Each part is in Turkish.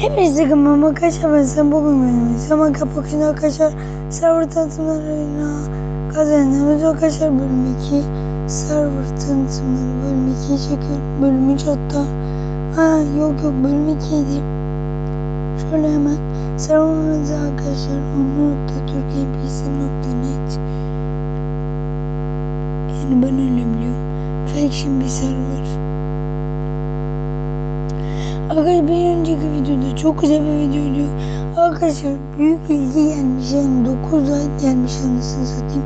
Hepinize kanalıma arkadaşlar ben sen bugün benim zaman kapakında arkadaşlar server tanıtımlarına kazandığımız arkadaşlar bölüm 2 server tanıtımları bölüm 2'yi çekiyorum bölüm 3 hatta. Ha yok yok bölüm 2 idi. Şöyle hemen serverımızda arkadaşlar onu.turkeypc.net yani ben öyle biliyorum. Faction bir server Arkadaşlar bir önceki videoda çok güzel bir videoydu. Arkadaşlar büyük ilgi gelmiş yani 9 like gelmiş anasını satayım.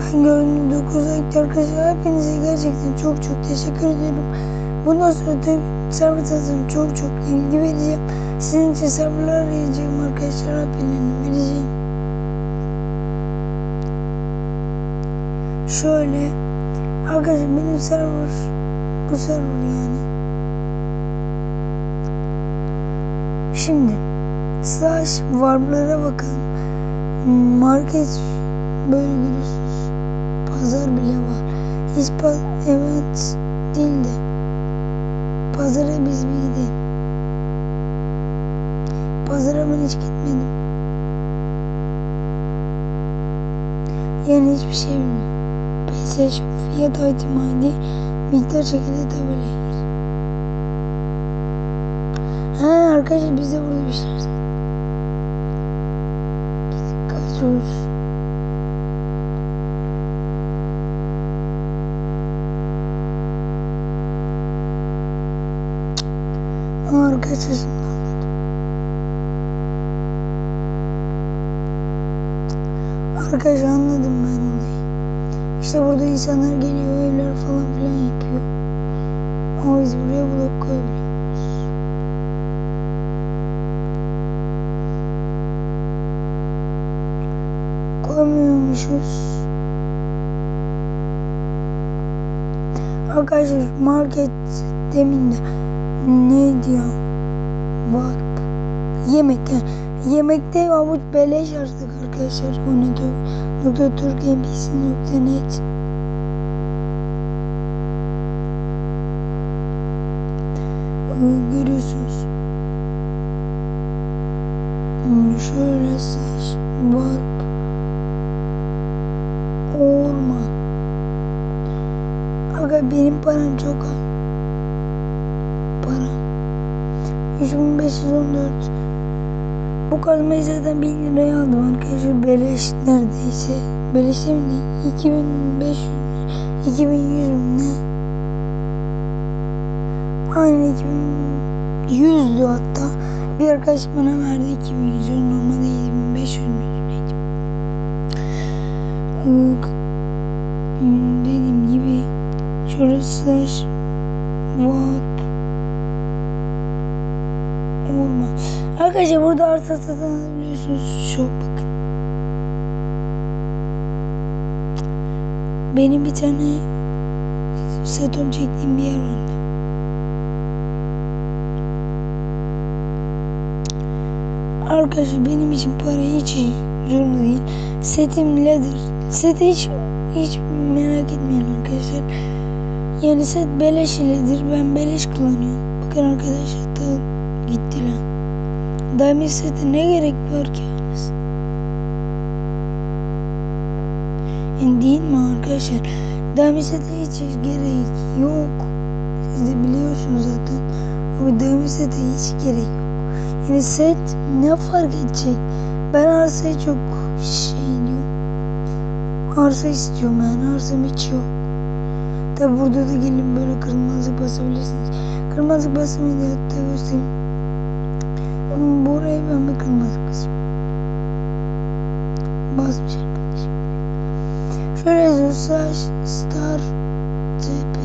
Ben gördüm 9 like arkadaşlar hepinize gerçekten çok çok teşekkür ediyorum. Bundan sonra da server tanıtım çok çok ilgi vereceğim. Sizin için serverlar arayacağım arkadaşlar haberlerini vereceğim. Şöyle arkadaşlar benim server bu server yani. Şimdi slash warp'lara bakalım. Market böyle görüyorsunuz. Pazar bile var. Hiç paz evet değil de pazara biz bir gidelim. Pazara ben hiç gitmedim. Yani hiçbir şey bilmiyorum. PlayStation fiyat item ID miktar şekilde tabela Ha arkadaşlar biz de burada bir şeyler kaçıyoruz. Arkadaşlar anladım. Ben olayı. İşte burada insanlar geliyor evler falan filan yapıyor. Ama biz buraya blok koyabiliyoruz. Koymuyormuşuz. Arkadaşlar market demin de neydi ya? Varp. Yemek. Yemekte avuç beleş artık arkadaşlar. O ne nokta Türk nokta net. Görüyorsunuz. Şöyle seç. Orman. Aga benim param çok az. Para. 3514. Bu kazmayı zaten 1000 liraya aldım arkadaşlar. Beleş neredeyse. Beleş mi? 2500 2100 mi ne? Aynen 2100'dü hatta. Bir arkadaş bana verdi 2100 normalde 7500 neydi? dediğim gibi slash warp orman arkadaşlar burada arsa satın alabiliyorsunuz çok bakın. Benim bir tane setom çektiğim bir yer vardı arkadaşlar benim için para hiç zorunda değil. Setim leather seti hiç hiç merak etmeyin arkadaşlar. Yani set beleş iledir. Ben beleş kullanıyorum. Bakın arkadaşlar da gitti lan. Diamond seti ne gerek var ki? Yani değil mi arkadaşlar? Diamond seti hiç gerek yok. Siz de biliyorsunuz zaten. Ama Diamond seti hiç gerek yok. Yani set ne fark edecek? Ben arsayı çok şey arsa istiyorum yani arsam hiç yok. Tabi burada da gelin böyle kırmızı basabilirsiniz. Kırmızı basmayı da hatta göstereyim. Buraya ben bir kırmızı basayım. Basmış arkadaşım. Şöyle yazıyor slash star tp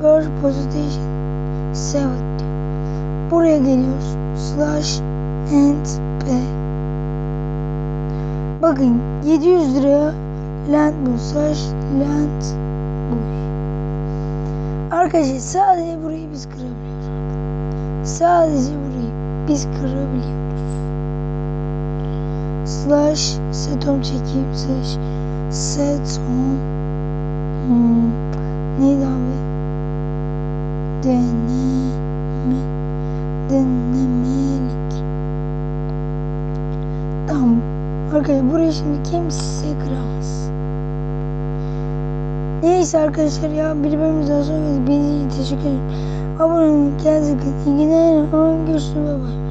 first position 7 Buraya geliyoruz. Slash and p Bakın 700 liraya land busaj land buy. Arkadaşlar sadece burayı biz kırabiliyoruz. Sadece burayı biz kırabiliyoruz. Slash setom çekeyim slash setom hmm, neydi abi? Deneme dinlemelik. Tamam. Arkadaşlar burayı şimdi kimse kıramaz. Neyse arkadaşlar ya bir bölümümüz daha sonra. Beni teşekkür ederim. Abone olun. Kendinize iyi günler. Görüşürüz. Bye bye.